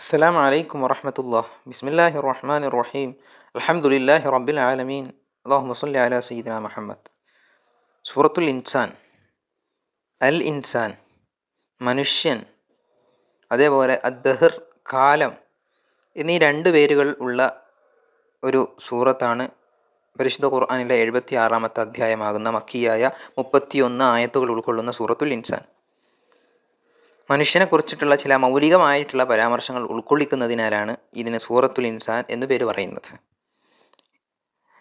السلام عليكم ورحمة الله بسم الله الرحمن الرحيم الحمد لله رب العالمين اللهم صل على سيدنا محمد സൂറത്തുൽ ഇൻസാൻ അൽ ഇൻസാൻ മനുഷ്യൻ അതേപോലെ അദ്ദഹർ കാലം എന്നീ രണ്ട് പേരുകൾ ഉള്ള ഒരു സൂറത്താണ് പരിശുദ്ധ ഖുർആാനിലെ എഴുപത്തി ആറാമത്തെ അധ്യായമാകുന്ന മക്കിയായ മുപ്പത്തിയൊന്ന് ആയത്തുകൾ ഉൾക്കൊള്ളുന്ന സൂറത്തുൽ ഇൻസാൻ മനുഷ്യനെ കുറിച്ചിട്ടുള്ള ചില മൗലികമായിട്ടുള്ള പരാമർശങ്ങൾ ഉൾക്കൊള്ളിക്കുന്നതിനാലാണ് ഇതിന് സൂറത്തുൽ ഇൻസാൻ എന്നു പേര് പറയുന്നത്.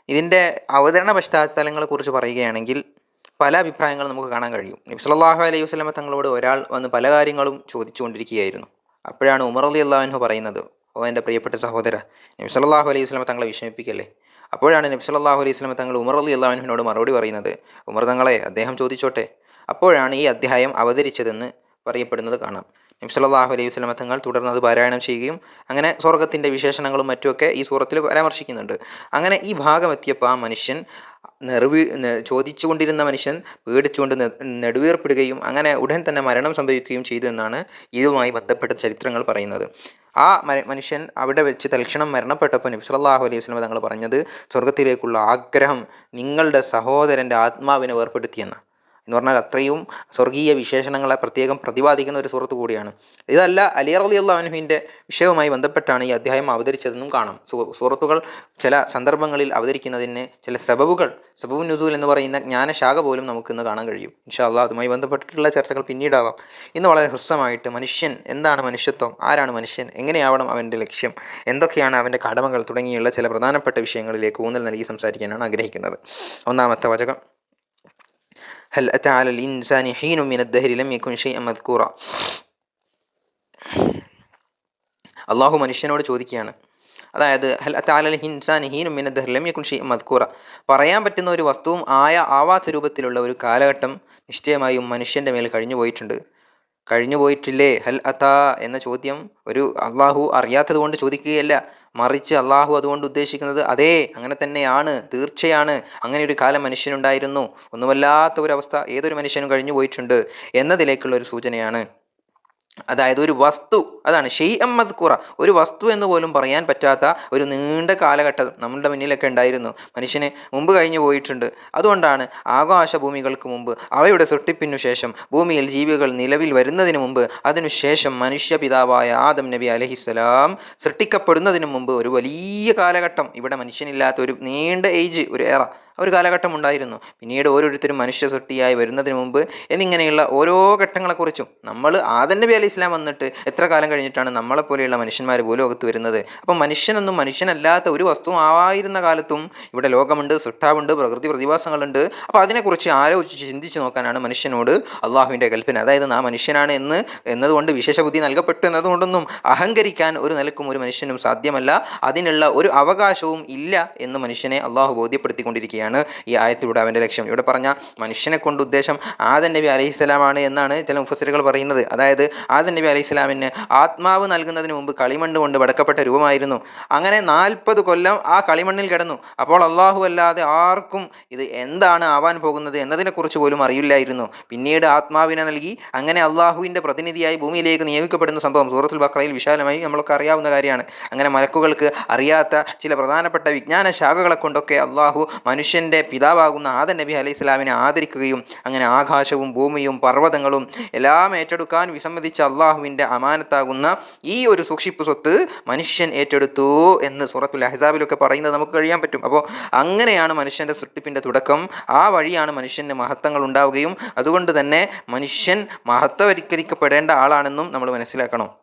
ഇതിന്റെ അവതരണ പശ്ചാത്തലങ്ങളെ കുറിച്ച് പറയുകയാണെങ്കിൽ പല അഭിപ്രായങ്ങളും നമുക്ക് കാണാൻ കഴിയും. നബി സല്ലല്ലാഹു അലൈഹി വസല്ലമ തങ്ങളോട് ഒരാൾ വന്ന് പല കാര്യങ്ങളും ചോദിച്ചുകൊണ്ടിരിക്കുകയായിരുന്നു. അപ്പോഴാണ് ഉമർ അലി അള്ളാഹുനു പറയുന്നത് ഓ എന്റെ പ്രിയപ്പെട്ട സഹോദര നബി സല്ലല്ലാഹു അലൈഹി വസല്ലമ തങ്ങളെ വിഷമിപ്പിക്കല്ലേ? അപ്പോഴാണ് നബി സല്ലല്ലാഹു അലൈഹി വസല്ലമ തങ്ങൾ ഉമർ അലി അള്ളാഹുവിനോട് മറുപടി പറയുന്നത് ഉമർ തങ്ങളെ അദ്ദേഹം ചോദിച്ചോട്ടെ? അപ്പോഴാണ് ഈ അധ്യായം അവതരിച്ചതെന്ന് പറയപ്പെടുന്നത് കാണാം. നബി സല്ലല്ലാഹു അലൈഹി വസല്ലമ തങ്ങൾ തുടർന്ന് അത് പാരായണം ചെയ്യുകയും അങ്ങനെ സ്വർഗത്തിന്റെ വിശേഷണങ്ങളും മറ്റുമൊക്കെ ഈ സൂറത്തിൽ പരാമർശിക്കുന്നുണ്ട്. അങ്ങനെ ഈ ഭാഗം എത്തിയപ്പോൾ ആ മനുഷ്യൻ നെറുവി ചോദിച്ചുകൊണ്ടിരുന്ന മനുഷ്യൻ പേടിച്ചുകൊണ്ട് നെടുവീർപ്പിടുകയും അങ്ങനെ ഉടൻ തന്നെ മരണം സംഭവിക്കുകയും ചെയ്തു എന്നാണ് ഇതുമായി ബന്ധപ്പെട്ട ചരിത്രങ്ങൾ പറയുന്നത്. ആ മനുഷ്യൻ അവിടെ വെച്ച് തൽക്ഷണം മരണപ്പെട്ടപ്പോൾ നബി സല്ലല്ലാഹു അലൈഹി വസല്ലമ തങ്ങൾ പറഞ്ഞത് സ്വർഗത്തിലേക്കുള്ള ആഗ്രഹം നിങ്ങളുടെ സഹോദരന്റെ ആത്മാവിനെ വേർപ്പെടുത്തിയെന്ന്. എന്ന് പറഞ്ഞാൽ അത്രയും സ്വർഗീയ വിശേഷണങ്ങളെ പ്രത്യേകം പ്രതിപാദിക്കുന്ന ഒരു സുഹൃത്ത് കൂടിയാണ്. ഇതല്ല അലി റലി അള്ളാഹുവിന്റെ വിഷയവുമായി ബന്ധപ്പെട്ടാണ് ഈ അധ്യായം അവതരിച്ചതെന്നും കാണാം. സുഹൃത്തുകൾ ചില സന്ദർഭങ്ങളിൽ അവതരിക്കുന്നതിന് ചില സബബുകൾ സബബു നുസൂൽ എന്ന് പറയുന്ന ജ്ഞാനശാഖ പോലും നമുക്ക് ഇന്ന് കാണാൻ കഴിയും. ഇൻഷാ അള്ളാഹ് അതുമായി ബന്ധപ്പെട്ടിട്ടുള്ള ചർച്ചകൾ പിന്നീടാവാം. ഇന്ന് വളരെ ഹ്രസ്വമായിട്ട് മനുഷ്യൻ എന്താണ് മനുഷ്യത്വം? ആരാണ് മനുഷ്യൻ? എങ്ങനെയാവണം അവന്റെ ലക്ഷ്യം? എന്തൊക്കെയാണ് അവന്റെ കടമകൾ? തുടങ്ങിയുള്ള ചില പ്രധാനപ്പെട്ട വിഷയങ്ങളിലേക്ക് ഊന്നൽ നൽകി സംസാരിക്കാനാണ് ആഗ്രഹിക്കുന്നത്. ഒന്നാമത്തെ വചകം. ഹൽ അത ഇൻസാനി ഹീനു മിന ദഹരി ലം യകുൻ ഷൈഅൻ മദ്കൂറ അള്ളാഹു മനുഷ്യനോട് ചോദിക്കുകയാണ്. അതായത് ഹൽ അത്താലൽ ഹിൻസാൻ ഹീനും മിന ദഹ്ലം യക്കുൻ ഷൈഅൻ മദ്കൂറ പറയാൻ പറ്റുന്ന ഒരു വസ്തുവും ആയ ആവാത്ത രൂപത്തിലുള്ള ഒരു കാലഘട്ടം നിശ്ചയമായും മനുഷ്യന്റെ മേൽ കഴിഞ്ഞു പോയിട്ടുണ്ട്. കഴിഞ്ഞു പോയിട്ടില്ലേ? ഹൽ അത്താ എന്ന ചോദ്യം ഒരു അള്ളാഹു അറിയാത്തത് കൊണ്ട് ചോദിക്കുകയല്ല. മറിച്ച് അള്ളാഹു അതുകൊണ്ട് ഉദ്ദേശിക്കുന്നത് അതേ അങ്ങനെ തന്നെയാണ് തീർച്ചയാണ്. അങ്ങനെ ഒരു കാലം മനുഷ്യനുണ്ടായിരുന്നു. ഒന്നുമല്ലാത്ത ഒരു അവസ്ഥ ഏതൊരു മനുഷ്യനും കഴിഞ്ഞു പോയിട്ടുണ്ട് എന്നതിലേക്കുള്ള ഒരു സൂചനയാണ്. അതായത് ഒരു വസ്തു അതാണ് ഷെയ് അമ്മദ് കുറ ഒരു വസ്തു എന്ന് പോലും പറയാൻ പറ്റാത്ത ഒരു നീണ്ട കാലഘട്ടം നമ്മുടെ മുന്നിലൊക്കെ ഉണ്ടായിരുന്നു. മനുഷ്യന് മുമ്പ് കഴിഞ്ഞു പോയിട്ടുണ്ട്. അതുകൊണ്ടാണ് ആകാശഭൂമികൾക്ക് മുമ്പ് അവയുടെ സൃഷ്ടിപ്പിനു ശേഷം ഭൂമിയിൽ ജീവികൾ നിലവിൽ വരുന്നതിന് മുമ്പ് അതിനുശേഷം മനുഷ്യ പിതാവായ ആദം നബി അലഹിസ്സലാം സൃഷ്ടിക്കപ്പെടുന്നതിന് മുമ്പ് ഒരു വലിയ കാലഘട്ടം. ഇവിടെ മനുഷ്യനില്ലാത്ത ഒരു നീണ്ട ഏജ് ഒരു ഏറ ഒരു കാലഘട്ടം ഉണ്ടായിരുന്നു. പിന്നീട് ഓരോരുത്തരും മനുഷ്യ സൃഷ്ടിയായി വരുന്നതിന് മുമ്പ് എന്നിങ്ങനെയുള്ള ഓരോ ഘട്ടങ്ങളെക്കുറിച്ചും നമ്മൾ ആദം നബി അലി ഇസ്ലാം വന്നിട്ട് എത്ര കാലം കഴിഞ്ഞിട്ടാണ് നമ്മളെപ്പോലെയുള്ള മനുഷ്യന്മാർ ഭൂലോകത്ത് വരുന്നത്. അപ്പം മനുഷ്യനൊന്നും മനുഷ്യനല്ലാത്ത ഒരു വസ്തു ആവായിരുന്ന കാലത്തും ഇവിടെ ലോകമുണ്ട് സൃഷ്ടാവുണ്ട് പ്രകൃതി പ്രതിഭാസങ്ങളുണ്ട്. അപ്പോൾ അതിനെക്കുറിച്ച് ആലോചിച്ച് ചിന്തിച്ച് നോക്കാനാണ് മനുഷ്യനോട് അള്ളാഹുവിന്റെ കൽപ്പന. അതായത് നാം മനുഷ്യനാണ് എന്ന് എന്നതുകൊണ്ട് വിശേഷബുദ്ധി നൽകപ്പെട്ടു എന്നതുകൊണ്ടൊന്നും അഹങ്കരിക്കാൻ ഒരു നിലക്കും ഒരു മനുഷ്യനും സാധ്യമല്ല. അതിനുള്ള ഒരു അവകാശവും ഇല്ല എന്ന് മനുഷ്യനെ അള്ളാഹു ബോധ്യപ്പെടുത്തിക്കൊണ്ടിരിക്കുകയാണ് ഈ ആയത്തിലൂടെ അവന്റെ ലക്ഷ്യം. ഇവിടെ പറഞ്ഞ മനുഷ്യനെ കൊണ്ട് ഉദ്ദേശം ആദൻ നബി അലൈഹി സ്വലാമാണ് എന്നാണ് ചില മുഫസരുകൾ പറയുന്നത്. അതായത് ആദൻ നബി അലൈഹി സ്വലാമിന് ആത്മാവ് നൽകുന്നതിന് മുമ്പ് കളിമണ്ണ് കൊണ്ട് വടക്കപ്പെട്ട രൂപമായിരുന്നു. അങ്ങനെ നാൽപ്പത് കൊല്ലം ആ കളിമണ്ണിൽ കിടന്നു. അപ്പോൾ അള്ളാഹു അല്ലാതെ ആർക്കും ഇത് എന്താണ് ആവാൻ പോകുന്നത് എന്നതിനെക്കുറിച്ച് പോലും അറിയില്ലായിരുന്നു. പിന്നീട് ആത്മാവിനെ നൽകി. അങ്ങനെ അള്ളാഹുവിന്റെ പ്രതിനിധിയായി ഭൂമിയിലേക്ക് നിയോഗിക്കപ്പെടുന്ന സംഭവം സൂറത്തുൽ ബക്രയിൽ വിശാലമായി നമ്മളൊക്കെ അറിയാവുന്ന കാര്യമാണ്. അങ്ങനെ മലക്കുകൾക്ക് അറിയാത്ത ചില പ്രധാനപ്പെട്ട വിജ്ഞാന ശാഖകളെ കൊണ്ടൊക്കെ അള്ളാഹു മനുഷ്യന്റെ പിതാവാകുന്ന ആദൻ നബി അലൈഹി ഇസ്ലാമിനെ ആദരിക്കുകയും അങ്ങനെ ആകാശവും ഭൂമിയും പർവതങ്ങളും എല്ലാം ഏറ്റെടുക്കാൻ വിസമ്മതിച്ച അള്ളാഹുവിന്റെ അമാനത്താകുന്ന. ഈ ഒരു സൂക്ഷിപ്പ് സ്വത്ത് മനുഷ്യൻ ഏറ്റെടുത്തു എന്ന് സൂറത്തുൽ അഹ്സാബിലൊക്കെ പറയുന്നത് നമുക്ക് കഴിയാൻ പറ്റും. അപ്പോൾ അങ്ങനെയാണ് മനുഷ്യന്റെ സൃഷ്ടിപ്പിന്റെ തുടക്കം. ആ വഴിയാണ് മനുഷ്യന് മഹത്വങ്ങൾ ഉണ്ടാവുകയും അതുകൊണ്ട് തന്നെ മനുഷ്യൻ മഹത്വവൽക്കരിക്കപ്പെടേണ്ട ആളാണെന്നും നമ്മൾ മനസ്സിലാക്കണം.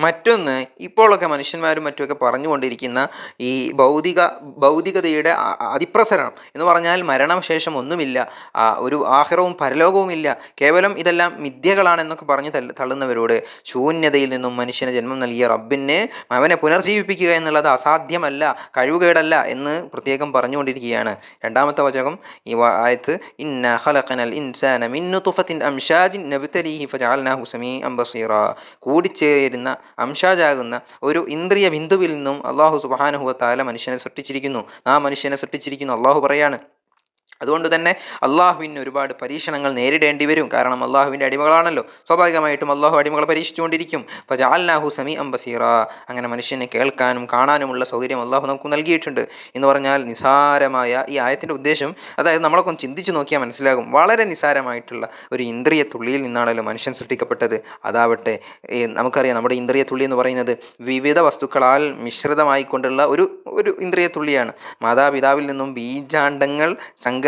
മറ്റൊന്ന് ഇപ്പോഴൊക്കെ മനുഷ്യന്മാരും മറ്റുമൊക്കെ പറഞ്ഞുകൊണ്ടിരിക്കുന്ന ഈ ഭൗതിക ഭൗതികതയുടെ അതിപ്രസരണം എന്ന് പറഞ്ഞാൽ മരണശേഷം ഒന്നുമില്ല. ഒരു ആഹ്റവും പരലോകവും ഇല്ല കേവലം ഇതെല്ലാം മിഥ്യകളാണെന്നൊക്കെ പറഞ്ഞ് തള്ള- തള്ളുന്നവരോട് ശൂന്യതയിൽ നിന്നും മനുഷ്യന് ജന്മം നൽകിയ റബ്ബിനെ അവനെ പുനർജീവിപ്പിക്കുക എന്നുള്ളത് അസാധ്യമല്ല കഴിവുകേടല്ല എന്ന് പ്രത്യേകം പറഞ്ഞുകൊണ്ടിരിക്കുകയാണ്. രണ്ടാമത്തെ വചകം ഈ ആയത്ത് ഇന്ന ഖലഖനൽ ഇൻസാന മിൻ നുത്ഫത്തിൻ അംഷാജിൻ നബ്തലീഹി ഫജഅൽനാഹു സമീഅൻ അംബസീറ കൂടിച്ചേരുന്ന അംഷാജാകുന്ന ഒരു ഇന്ദ്രിയ ബിന്ദുവിൽ നിന്നും അള്ളാഹു സുബ്ഹാനഹു വ തആല മനുഷ്യനെ സൃഷ്ടിച്ചിരിക്കുന്നു. ആ മനുഷ്യനെ സൃഷ്ടിച്ചിരിക്കുന്നു. അള്ളാഹു പറയാണ് അതുകൊണ്ട് തന്നെ അള്ളാഹുവിന് ഒരുപാട് പരീക്ഷണങ്ങൾ നേരിടേണ്ടി വരും. കാരണം അള്ളാഹുവിന്റെ അടിമകളാണല്ലോ. സ്വാഭാവികമായിട്ടും അള്ളാഹു അടിമകളെ പരീക്ഷിച്ചുകൊണ്ടിരിക്കും. അപ്പോൾ ജാൽനാഹു സമി അംബസീറ അങ്ങനെ മനുഷ്യനെ കേൾക്കാനും കാണാനുമുള്ള സൗകര്യം അള്ളാഹു നമുക്ക് നൽകിയിട്ടുണ്ട്. എന്ന് പറഞ്ഞാൽ നിസാരമായ ഈ ആയത്തിന്റെ ഉദ്ദേശം അതായത് നമ്മളൊക്കെ ഒന്ന് ചിന്തിച്ച് നോക്കിയാൽ മനസ്സിലാകും. വളരെ നിസാരമായിട്ടുള്ള ഒരു ഇന്ദ്രിയ തുള്ളിയിൽ നിന്നാണല്ലോ മനുഷ്യൻ സൃഷ്ടിക്കപ്പെട്ടത്. അതാവട്ടെ നമുക്കറിയാം നമ്മുടെ ഇന്ദ്രിയ തുള്ളി എന്ന് പറയുന്നത് വിവിധ വസ്തുക്കളാൽ മിശ്രിതമായിക്കൊണ്ടുള്ള ഒരു ഒരു ഇന്ദ്രിയ തുള്ളിയാണ്. മാതാപിതാവിൽ നിന്നും ബീജാണ്ടങ്ങൾ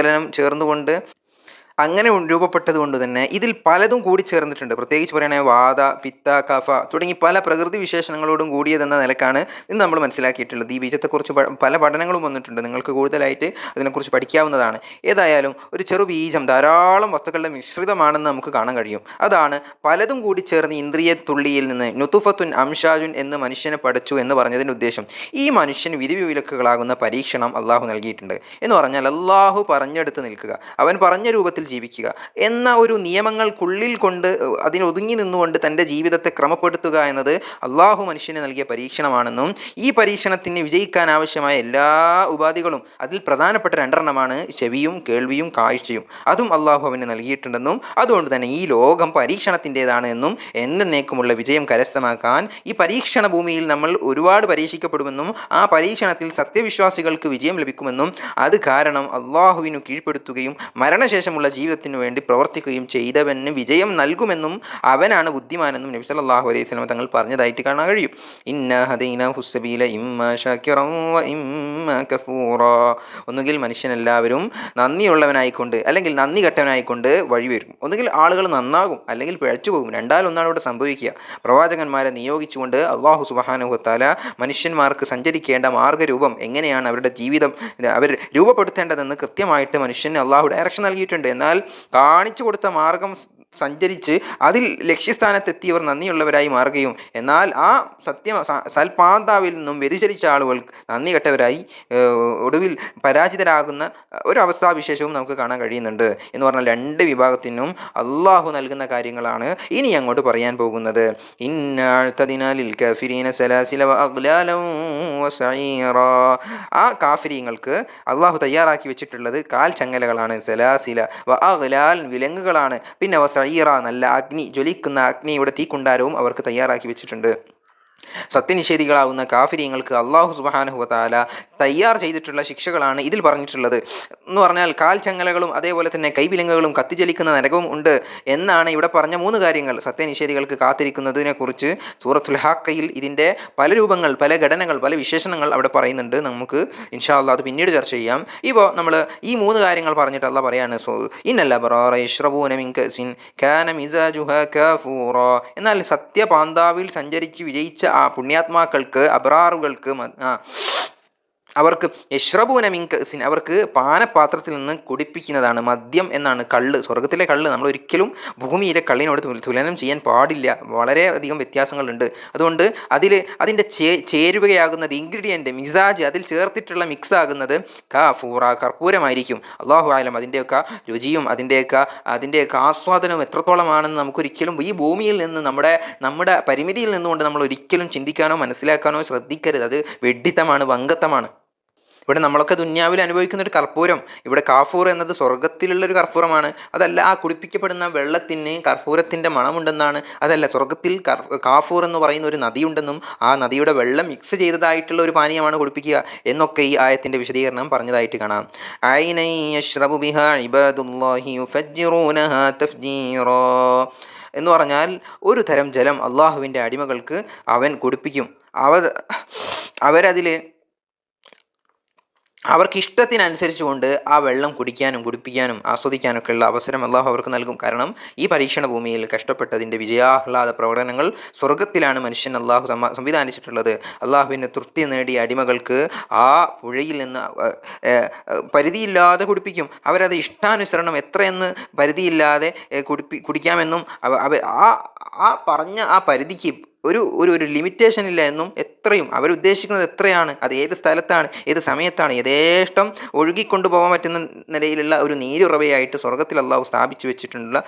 സങ്കലനം ചേർന്നുകൊണ്ട് അങ്ങനെ രൂപപ്പെട്ടതുകൊണ്ട് രൂപപ്പെട്ടത് കൊണ്ട് തന്നെ ഇതിൽ പലതും കൂടി ചേർന്നിട്ടുണ്ട്. പ്രത്യേകിച്ച് പറയുകയാണെങ്കിൽ വാദ പിത്ത കഫ തുടങ്ങി പല പ്രകൃതി വിശേഷണങ്ങളോടും കൂടിയതെന്ന നിലക്കാണ് ഇന്ന് നമ്മൾ മനസ്സിലാക്കിയിട്ടുള്ളത്. ഈ ബീജത്തെക്കുറിച്ച് പല പഠനങ്ങളും വന്നിട്ടുണ്ട്. നിങ്ങൾക്ക് കൂടുതലായിട്ട് അതിനെക്കുറിച്ച് പഠിക്കാവുന്നതാണ്. ഏതായാലും ഒരു ചെറു ബീജം ധാരാളം വസ്തുക്കളുടെ മിശ്രിതമാണെന്ന് നമുക്ക് കാണാൻ കഴിയും. അതാണ് പലതും കൂടി ചേർന്ന് ഇന്ദ്രിയ തുള്ളിയിൽ നിന്ന് നുതുഫത്തുൻ അംഷാജുൻ എന്ന് മനുഷ്യനെ പഠിച്ചു എന്ന് പറഞ്ഞതിന്റെ ഉദ്ദേശം. ഈ മനുഷ്യൻ വിധിവിലക്കുകളാകുന്ന പരീക്ഷണം അള്ളാഹു നൽകിയിട്ടുണ്ട്. എന്ന് പറഞ്ഞാൽ അള്ളാഹു പറഞ്ഞെടുത്ത് നിൽക്കുക. അവൻ പറഞ്ഞ രൂപത്തിൽ ജീവിക്കുക. എന്ന ഒരു നിയമങ്ങൾക്കുള്ളിൽ കൊണ്ട് അതിനൊതുങ്ങി നിന്നുകൊണ്ട് തന്റെ ജീവിതത്തെ ക്രമപ്പെടുത്തുക എന്നത് അള്ളാഹു മനുഷ്യന് നൽകിയ പരീക്ഷണമാണെന്നും ഈ പരീക്ഷണത്തിന് വിജയിക്കാൻ ആവശ്യമായ എല്ലാ ഉപാധികളും അതിൽ പ്രധാനപ്പെട്ട രണ്ടെണ്ണമാണ് ചെവിയും കേൾവിയും കാഴ്ചയും. അതും അള്ളാഹു അവന് നൽകിയിട്ടുണ്ടെന്നും അതുകൊണ്ട് തന്നെ ഈ ലോകം പരീക്ഷണത്തിന്റെതാണ് എന്നും എന്നേക്കുമുള്ള വിജയം കരസ്ഥമാക്കാൻ ഈ പരീക്ഷണ ഭൂമിയിൽ നമ്മൾ ഒരുപാട് പരീക്ഷിക്കപ്പെടുമെന്നും ആ പരീക്ഷണത്തിൽ സത്യവിശ്വാസികൾക്ക് വിജയം ലഭിക്കുമെന്നും അത് കാരണം അള്ളാഹുവിനു കീഴ്പ്പെടുത്തുകയും മരണശേഷമുള്ള ജീവിതത്തിനു വേണ്ടി പ്രവർത്തിക്കുകയും ചെയ്തവന് വിജയം നൽകുമെന്നും അവനാണ് ബുദ്ധിമാനെന്നും നബി സല്ലല്ലാഹു അലൈഹി വസല്ലം തങ്ങൾ പറഞ്ഞതായിട്ട് കാണാൻ കഴിയും. ഇന്ന ഹദീന ഹുസബീല ഇമ്മ ഷാക്കിറൻ വ ഇമ്മ കഫൂറ. ഒന്നുകിൽ മനുഷ്യനെല്ലാവരും നന്ദിയുള്ളവനായിക്കൊണ്ട് അല്ലെങ്കിൽ നന്ദി കെട്ടവനായിക്കൊണ്ട് വഴി വരും. ഒന്നുകിൽ ആളുകൾ നന്നാകും അല്ലെങ്കിൽ പിഴച്ചു പോകും. രണ്ടാലൊന്നാണ് ഇവിടെ സംഭവിക്കുക. പ്രവാചകന്മാരെ നിയോഗിച്ചുകൊണ്ട് അള്ളാഹു സുബാനുഹത്താല മനുഷ്യന്മാർക്ക് സഞ്ചരിക്കേണ്ട മാർഗരൂപം എങ്ങനെയാണ് അവരുടെ ജീവിതം അവർ രൂപപ്പെടുത്തേണ്ടതെന്ന് കൃത്യമായിട്ട് മനുഷ്യന് അള്ളാഹു ഡയറക്ഷൻ നൽകിയിട്ടുണ്ട്. എന്നാൽ കാണിച്ചു കൊടുത്ത മാർഗം സഞ്ചരിച്ച് അതിൽ ലക്ഷ്യസ്ഥാനത്തെത്തിയവർ നന്ദിയുള്ളവരായി മാറുകയും. എന്നാൽ ആ സത്യ സൽപാന്താവിൽ നിന്നും വ്യതിചലിച്ച ആളുകൾ നന്ദി കെട്ടവരായി ഒടുവിൽ പരാജിതരാകുന്ന ഒരു അവസ്ഥാവിശേഷവും നമുക്ക് കാണാൻ കഴിയുന്നുണ്ട് എന്ന് പറഞ്ഞാൽ രണ്ട് വിഭാഗത്തിനും അള്ളാഹു നൽകുന്ന കാര്യങ്ങളാണ് ഇനി അങ്ങോട്ട് പറയാൻ പോകുന്നത്. ഇന്നാഴ്ത്തതിനാലിൽ കഫിരീന സലാസില. ആ കാഫിരീങ്ങൾക്ക് അള്ളാഹു തയ്യാറാക്കി വെച്ചിട്ടുള്ളത് കാൽ ചങ്ങലകളാണ് സലാസില വിലങ്ങുകളാണ്. പിന്നെ സഈറ നല്ല അഗ്നി ജ്വലിക്കുന്ന അഗ്നിയുടെ തീക്കുണ്ടാരവും അവർക്ക് തയ്യാറാക്കി വെച്ചിട്ടുണ്ട്. സത്യനിഷേധികളാവുന്ന കാഫിര്യങ്ങൾക്ക് അള്ളാഹു സുബാനുഹുവതാല തയ്യാർ ചെയ്തിട്ടുള്ള ശിക്ഷകളാണ് ഇതിൽ പറഞ്ഞിട്ടുള്ളത്. എന്ന് പറഞ്ഞാൽ കാൽ ചങ്ങലകളും അതേപോലെ തന്നെ കൈവിലങ്ങുകളും കത്തിജലിക്കുന്ന നരകവും ഉണ്ട് എന്നാണ് ഇവിടെ പറഞ്ഞ മൂന്ന് കാര്യങ്ങൾ സത്യനിഷേധികൾക്ക് കാത്തിരിക്കുന്നതിനെക്കുറിച്ച് സൂറത്തുൽ ഹാക്കയിൽ ഇതിന്റെ പല രൂപങ്ങൾ പല ഘടനകൾ പല വിശേഷണങ്ങൾ അവിടെ പറയുന്നുണ്ട്. നമുക്ക് ഇൻഷാ അള്ളാഹ് അത് പിന്നീട് ചർച്ച ചെയ്യാം. ഇപ്പോൾ നമ്മൾ ഈ മൂന്ന് കാര്യങ്ങൾ പറഞ്ഞിട്ട് അല്ല പറയാണ് എന്നാൽ സത്യപാന്താവിൽ സഞ്ചരിച്ച് വിജയിച്ച ആ പുണ്യാത്മാക്കൾക്ക് അബ്രാറുകൾക്ക് മ- ആ, അവർക്ക് യഷ്റബൂന മിൻ കസിൻ അവർക്ക് പാനപാത്രത്തിൽ നിന്ന് കുടിപ്പിക്കുന്നതാണ് മദ്യം എന്നാണ് കള്ള്. സ്വർഗത്തിലെ കള്ള് നമ്മൾ ഒരിക്കലും ഭൂമിയിലെ കള്ളിനോട് തുലനം ചെയ്യാൻ പാടില്ല. വളരെ അധികം വ്യത്യാസങ്ങളുണ്ട്. അതുകൊണ്ട് അതിൽ അതിന്റെ ചേ ചേരുവകയാകുന്നത് ഇൻഗ്രീഡിയന്റ് മിസാജ് അതിൽ ചേർത്തിട്ടുള്ള മിക്സ് ആകുന്നത് കാഫൂറ കർപ്പൂരമായിരിക്കും. അള്ളാഹു ആലം അതിന്റെയൊക്കെ രുചിയും അതിന്റെയൊക്കെ അതിന്റെയൊക്കെ ആസ്വാദനവും എത്രത്തോളമാണെന്ന് നമുക്കൊരിക്കലും ഈ ഭൂമിയിൽ നിന്ന് നമ്മുടെ നമ്മുടെ പരിമിതിയിൽ നിന്നുകൊണ്ട് നമ്മൾ ഒരിക്കലും ചിന്തിക്കാനോ മനസ്സിലാക്കാനോ ശ്രദ്ധിക്കരുത്. അത് വെഡിത്തമാണ് വങ്കത്തമാണ്. ഇവിടെ നമ്മളൊക്കെ ദുന്യാവിൽ അനുഭവിക്കുന്ന ഒരു കർപ്പൂരം. ഇവിടെ കാഫൂർ എന്നത് സ്വർഗത്തിലുള്ള ഒരു കർപ്പൂരമാണ്. അതല്ല ആ കുടിപ്പിക്കപ്പെടുന്ന വെള്ളത്തിന് കർപ്പൂരത്തിന്റെ മണമുണ്ടെന്നാണ്. അതല്ല സ്വർഗത്തിൽ കാഫൂർ എന്ന് പറയുന്ന ഒരു നദിയുണ്ടെന്നും ആ നദിയുടെ വെള്ളം മിക്സ് ചെയ്തതായിട്ടുള്ള ഒരു പാനീയമാണ് കുടിപ്പിക്കുക എന്നൊക്കെ ഈ ആയത്തിന്റെ വിശദീകരണം പറഞ്ഞതായിട്ട് കാണാം. എന്ന് പറഞ്ഞാൽ ഒരു തരം ജലം അള്ളാഹുവിന്റെ അടിമകൾക്ക് അവൻ കുടിപ്പിക്കും. അവ അവരതിൽ അവർക്ക് ഇഷ്ടത്തിനനുസരിച്ചുകൊണ്ട് ആ വെള്ളം കുടിക്കാനും കുടിപ്പിക്കാനും ആസ്വദിക്കാനൊക്കെ ഉള്ള അവസരം അള്ളാഹു അവർക്ക് നൽകും. കാരണം ഈ പരീക്ഷണ ഭൂമിയിൽ കഷ്ടപ്പെട്ടതിന്റെ വിജയാഹ്ലാദ പ്രകടനങ്ങൾ സ്വർഗത്തിലാണ് മനുഷ്യൻ അള്ളാഹു സംവിധാനിച്ചിട്ടുള്ളത്. അള്ളാഹുവിന്റെ തൃപ്തി നേടിയ അടിമകൾക്ക് ആ പുഴയിൽ നിന്ന് പരിധിയില്ലാതെ കുടിപ്പിക്കും. അവരത് ഇഷ്ടാനുസരണം എത്രയെന്ന് പരിധിയില്ലാതെ കുടിപ്പി കുടിക്കാമെന്നും ആ ആ പറഞ്ഞ ആ പരിധിക്ക് ഒരു ഒരു ലിമിറ്റേഷൻ ഇല്ല എന്നും എത്രയും അവരുദ്ദേശിക്കുന്നത് എത്രയാണ് അത് ഏത് സ്ഥലത്താണ് ഏത് സമയത്താണ് യഥേഷ്ടം ഒഴുകിക്കൊണ്ടു പോകാൻ പറ്റുന്ന നിലയിലുള്ള ഒരു നീരുറവയായിട്ട് സ്വർഗത്തിൽ അള്ളാഹു സ്ഥാപിച്ചു വെച്ചിട്ടുള്ള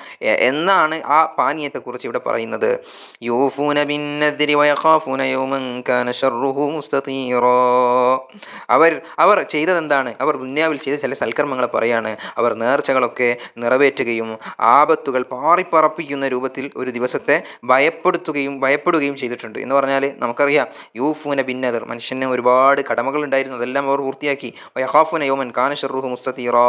എന്നാണ് ആ പാനീയത്തെക്കുറിച്ച് ഇവിടെ പറയുന്നത്. അവർ അവർ ചെയ്തതെന്താണ്? അവർ ദുന്യാവിൽ ചെയ്ത ചില സൽക്കർമ്മങ്ങൾ പറയാണ്. അവർ നേർച്ചകളൊക്കെ നിറവേറ്റുകയും ആപത്തുകൾ പാറിപ്പറപ്പിക്കുന്ന രൂപത്തിൽ ഒരു ദിവസത്തെ ഭയപ്പെടുത്തുകയും ഭയപ്പെടുകയും ചെയ്തിട്ടുണ്ട്. എന്ന് പറഞ്ഞാൽ നമുക്കറിയാം യൂഫൂന ബിന്നദർ. മനുഷ്യന് ഒരുപാട് കടമകൾ ഉണ്ടായിരുന്നു. അതെല്ലാം അവർ പൂർത്തിയാക്കി. വയഹാഫുന യോമൻ കാനഷറുഹു മുസ്തീറോ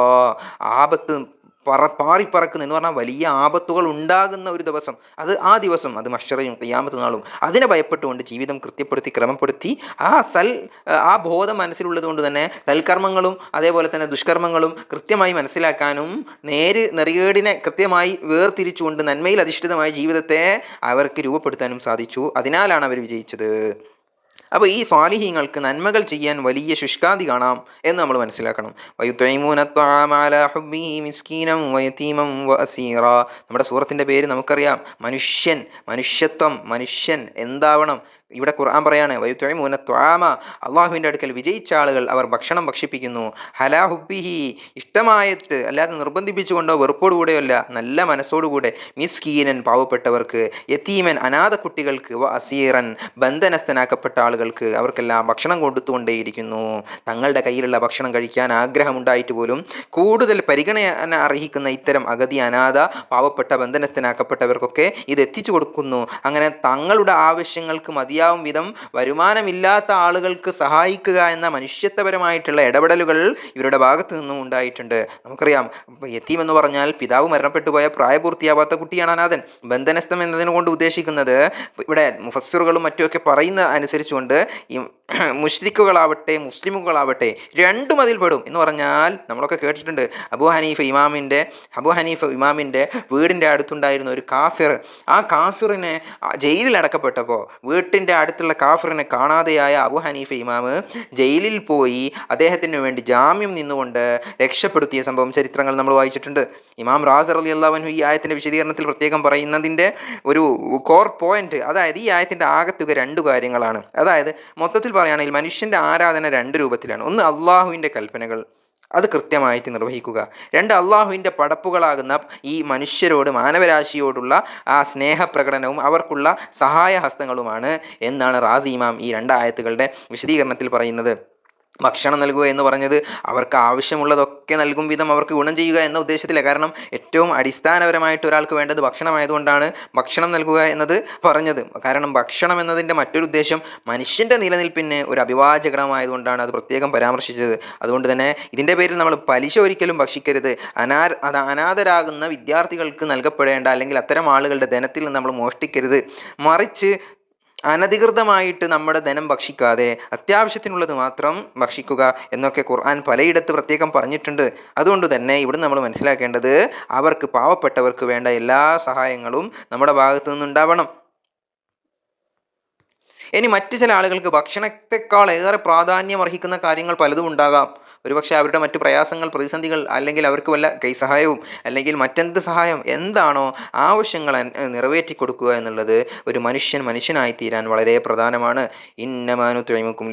ആപത്ത് പറ പാറിപ്പറക്കുന്ന എന്ന് പറഞ്ഞാൽ വലിയ ആപത്തുകൾ ഉണ്ടാകുന്ന ഒരു ദിവസം. അത് ആ ദിവസം അത് മഷറയും കയ്യാമത്ത് നാളും. അതിനെ ഭയപ്പെട്ടുകൊണ്ട് ജീവിതം കൃത്യപ്പെടുത്തി ക്രമപ്പെടുത്തി ആ സൽ ആ ബോധം മനസ്സിലുള്ളത് കൊണ്ട് തന്നെ സൽക്കർമ്മങ്ങളും അതേപോലെ തന്നെ ദുഷ്കർമ്മങ്ങളും കൃത്യമായി മനസ്സിലാക്കാനും നേര് നെറികേടിനെ കൃത്യമായി വേർതിരിച്ചുകൊണ്ട് നന്മയിൽ അധിഷ്ഠിതമായ ജീവിതത്തെ അവർക്ക് രൂപപ്പെടുത്താനും സാധിച്ചു. അതിനാലാണ് അവർ വിജയിച്ചത്. അപ്പോൾ ഈ സ്വാലിഹീങ്ങൾക്ക് നന്മകൾ ചെയ്യാൻ വലിയ ശുഷ്കാതി കാണാം എന്ന് നമ്മൾ മനസ്സിലാക്കണം. നമ്മുടെ സൂറത്തിന്റെ പേര് നമുക്കറിയാം. മനുഷ്യൻ മനുഷ്യത്വം മനുഷ്യൻ എന്താവണം ഇവിടെ ഖുർആൻ പറയാണ് വയുത്തൈമൂന ത്വാമ അള്ളാഹുവിന്റെ അടുക്കൽ വിജയിച്ച ആളുകൾ അവർ ഭക്ഷണം ഭക്ഷിപ്പിക്കുന്നു. ഹലാഹുബിഹി ഇഷ്ടമായിട്ട് അല്ലാതെ നിർബന്ധിപ്പിച്ചുകൊണ്ടോ വെറുപ്പോടുകൂടെയോ അല്ല നല്ല മനസ്സോടുകൂടെ മിസ്കീനൻ പാവപ്പെട്ടവർക്ക് യത്തീമൻ അനാഥ കുട്ടികൾക്ക് അസീറൻ ബന്ധനസ്ഥനാക്കപ്പെട്ട ആളുകൾക്ക് അവർക്കെല്ലാം ഭക്ഷണം കൊടുത്തുകൊണ്ടേയിരിക്കുന്നു. തങ്ങളുടെ കയ്യിലുള്ള ഭക്ഷണം കഴിക്കാൻ ആഗ്രഹമുണ്ടായിട്ട് പോലും കൂടുതൽ പരിഗണന അർഹിക്കുന്ന ഇത്തരം അഗതി അനാഥ പാവപ്പെട്ട ബന്ധനസ്ഥനാക്കപ്പെട്ടവർക്കൊക്കെ ഇത് എത്തിച്ചു കൊടുക്കുന്നു. അങ്ങനെ തങ്ങളുടെ ആവശ്യങ്ങൾക്ക് മതിയാവും വിധം വരുമാനമില്ലാത്ത ആളുകൾക്ക് സഹായിക്കുക എന്ന മനുഷ്യത്വപരമായിട്ടുള്ള ഇടപെടലുകൾ ഇവരുടെ ഭാഗത്ത് നിന്നും ഉണ്ടായിട്ടുണ്ട്. നമുക്കറിയാം യത്തീം എന്ന് പറഞ്ഞാൽ പിതാവ് മരണപ്പെട്ടു പോയ പ്രായപൂർത്തിയാവാത്ത കുട്ടിയാണ് അനാഥൻ. ബന്ധനസ്ഥം എന്നതിനെ കൊണ്ട് ഉദ്ദേശിക്കുന്നത് ഇവിടെ മുഫസ്സറുകളും മറ്റുമൊക്കെ പറയുന്ന അനുസരിച്ചുകൊണ്ട് ഈ മുഷ്രിക്കുകളാവട്ടെ മുസ്ലിമുകളാവട്ടെ രണ്ടും അതിൽ പെടും. എന്ന് പറഞ്ഞാൽ നമ്മളൊക്കെ കേട്ടിട്ടുണ്ട് അബു ഹനീഫ് ഇമാമിന്റെ അബു ഹനീഫ് ഇമാമിന്റെ വീടിന്റെ അടുത്തുണ്ടായിരുന്ന ഒരു കാഫിർ. ആ കാഫിറിനെ ജയിലിൽ അടക്കപ്പെട്ടപ്പോൾ വീട്ടിന്റെ അടുത്തുള്ള കാഫിറിനെ കാണാതെയായ അബു ഹനീഫ് ഇമാമ് ജയിലിൽ പോയി അദ്ദേഹത്തിന് വേണ്ടി ജാമ്യം നിന്നുകൊണ്ട് രക്ഷപ്പെടുത്തിയ സംഭവം ചരിത്രങ്ങൾ നമ്മൾ വായിച്ചിട്ടുണ്ട്. ഇമാം റാസർ അലി അള്ളാഹു ഈ ആയത്തിന്റെ വിശദീകരണത്തിൽ പ്രത്യേകം പറയുന്നതിന്റെ ഒരു കോർ പോയിന്റ് അതായത് ഈ ആയത്തിന്റെ ആകത്തുക രണ്ട് കാര്യങ്ങളാണ്. അതായത് മൊത്തത്തിൽ പറയുകയാണെങ്കിൽ മനുഷ്യന്റെ ആരാധന രണ്ട് രൂപത്തിലാണ്. ഒന്ന് അള്ളാഹുവിന്റെ കൽപ്പനകൾ അത് കൃത്യമായിട്ട് നിർവഹിക്കുക. രണ്ട് അള്ളാഹുവിന്റെ പടപ്പുകളാകുന്ന ഈ മനുഷ്യരോട് മാനവരാശിയോടുള്ള ആ സ്നേഹപ്രകടനവും അവർക്കുള്ള സഹായഹസ്തങ്ങളുമാണ് എന്നാണ് റാസി ഇമാം ഈ രണ്ടായത്തുകളുടെ വിശദീകരണത്തിൽ പറയുന്നത്. ഭക്ഷണം നൽകുക എന്ന് പറഞ്ഞത് അവർക്ക് ആവശ്യമുള്ളതൊക്കെ നൽകും വിധം അവർക്ക് ഗുണം ചെയ്യുക എന്ന ഉദ്ദേശത്തില്ല കാരണം ഏറ്റവും അടിസ്ഥാനപരമായിട്ട് ഒരാൾക്ക് വേണ്ടത് ഭക്ഷണമായതുകൊണ്ടാണ് ഭക്ഷണം നൽകുക എന്നത് പറഞ്ഞത്. കാരണം ഭക്ഷണം എന്നതിന്റെ മറ്റൊരു ഉദ്ദേശം മനുഷ്യന്റെ നിലനിൽപ്പിന് ഒരു അഭിവാജ്യ അത് പ്രത്യേകം പരാമർശിച്ചത്. അതുകൊണ്ട് തന്നെ ഇതിന്റെ പേരിൽ നമ്മൾ പലിശ ഒരിക്കലും ഭക്ഷിക്കരുത്. അനാ അത് അനാഥരാകുന്ന വിദ്യാർത്ഥികൾക്ക് നൽകപ്പെടേണ്ട അല്ലെങ്കിൽ അത്തരം ആളുകളുടെ ധനത്തിൽ നിന്ന് നമ്മൾ മോഷ്ടിക്കരുത്. മറിച്ച് അനധികൃതമായിട്ട് നമ്മുടെ ധനം ഭക്ഷിക്കാതെ അത്യാവശ്യത്തിനുള്ളത് മാത്രം ഭക്ഷിക്കുക എന്നൊക്കെ ഖുർആൻ പലയിടത്ത് പ്രത്യേകം പറഞ്ഞിട്ടുണ്ട്. അതുകൊണ്ട് തന്നെ ഇവിടെ നമ്മൾ മനസ്സിലാക്കേണ്ടത് അവർക്ക് പാവപ്പെട്ടവർക്ക് വേണ്ട എല്ലാ സഹായങ്ങളും നമ്മുടെ ഭാഗത്തു നിന്നുണ്ടാവണം. ഇനി മറ്റു ചില ആളുകൾക്ക് ഭക്ഷണത്തെക്കാൾ ഏറെ പ്രാധാന്യം അർഹിക്കുന്ന കാര്യങ്ങൾ പലതും ഉണ്ടാകാം. ഒരുപക്ഷെ അവരുടെ മറ്റു പ്രയാസങ്ങൾ പ്രതിസന്ധികൾ അല്ലെങ്കിൽ അവർക്ക് വല്ല കൈസഹായവും അല്ലെങ്കിൽ മറ്റെന്ത് സഹായം എന്താണോ ആവശ്യങ്ങൾ നിറവേറ്റി കൊടുക്കുക എന്നുള്ളത് ഒരു മനുഷ്യൻ മനുഷ്യനായി തീരാൻ വളരെ പ്രധാനമാണ്. ഇന്നമാനു തുഴമുക്കും